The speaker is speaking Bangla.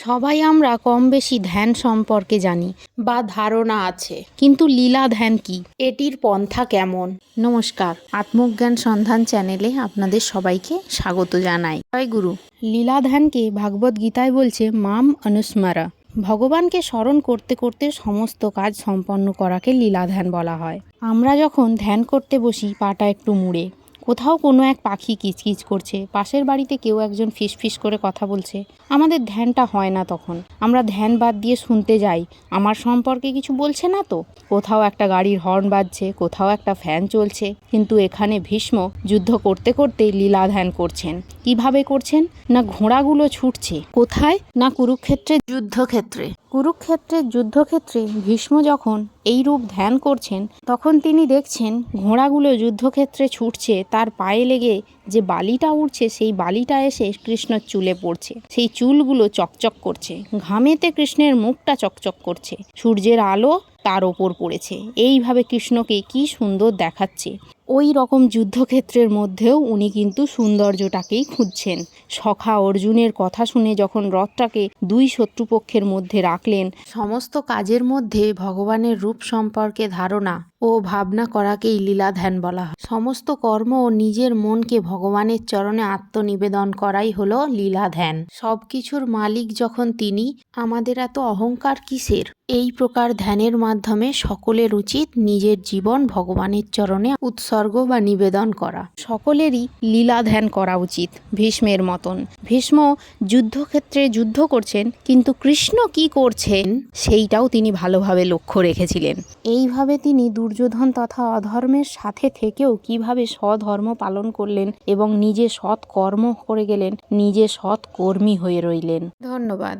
সবাই আমরা কম বেশি ধ্যান সম্পর্কে জানি বা ধারণা আছে। কিন্তু লীলা ধ্যান কি? এটির পন্থা কেমন? নমস্কার। আত্মজ্ঞান সন্ধান চ্যানেলে আপনাদের সবাইকে স্বাগত জানাই। জয় গুরু। লীলা ধ্যানকে ভাগবত গীতায় বলছে, মাম অনুস্মারা। ভগবানকে স্মরণ করতে করতে সমস্ত কাজ সম্পন্ন করাকে লীলা ধ্যান বলা হয়। আমরা যখন ধ্যান করতে বসি, পাটা একটু মুড়ে। কোথাও কোনো এক পাখি কিচকিচ করছে, পাশের বাড়িতে কেউ একজন ফিস ফিস করে কথা বলছে। আমাদের ধ্যানটা হয় না তখন। আমরা ধ্যান বাদ দিয়ে শুনতে যাই। আমার সম্পর্কে কিছু বলছে না তো? কোথাও একটা গাড়ির হর্ন বাজছে, কোথাও একটা ফ্যান চলছে। কিন্তু এখানে ভীষ্ম যুদ্ধ করতে করতে লীলা ধ্যান করছেন। কীভাবে করছেন? না ঘোড়াগুলো ছুটছে? কোথায়? না কুরুক্ষেত্রের যুদ্ধক্ষেত্রে। কুরুক্ষেত্রের যুদ্ধক্ষেত্রে ভীষ্ম যখন এই রূপ ধ্যান করছেন তখন তিনি দেখছেন ঘোড়াগুলো যুদ্ধক্ষেত্রে ছুটছে তার পায়ে লেগে যে বালিটা উঠছে সেই বালিটা এসে কৃষ্ণর চুলে পড়ছে। সেই চুলগুলো চকচক করছে। ঘামেতে কৃষ্ণের মুখটা চকচক করছে। সূর্যের আলো তার ওপর পড়েছে। এইভাবে কৃষ্ণকে কি সুন্দর দেখাচ্ছে। ওই রকম যুদ্ধক্ষেত্রের মধ্যেও উনি কিন্তু সৌন্দর্যটাকেই খুঁজছেন। সখা অর্জুনের কথা শুনে যখন রথটাকে দুই শত্রুপক্ষের মধ্যে রাখলেন, সমস্ত কাজের মধ্যে ভগবানের রূপ সম্পর্কে ধারণা ও ভাবনা করাকেই লীলা ধ্যান বলা হয়। সমস্ত কর্ম ও নিজের মনকে ভগবানের চরণে আত্মনিবেদন করাই হলো লীলা ধ্যান। সব কিছুর মালিক যখন তিনি, আমাদের এত অহংকার কিসের? এই প্রকার ধ্যানের মাধ্যমে সকলের উচিত নিজের জীবন ভগবানের চরণে উৎসর্গ বা নিবেদন করা। সকলেরই লীলা ধ্যান করা উচিত, ভীষ্মের মতন। ভীষ্ম যুদ্ধক্ষেত্রে যুদ্ধ করছেন কিন্তু কৃষ্ণ কি করছেন সেইটাও তিনি ভালোভাবে লক্ষ্য রেখেছিলেন। এইভাবে তিনি দুর্যোধন তথা অধর্মের সাথে থেকেও কীভাবে সধর্ম পালন করলেন এবং নিজে সৎ কর্ম করে গেলেন নিজে সৎ কর্মী হয়ে রইলেন। ধন্যবাদ।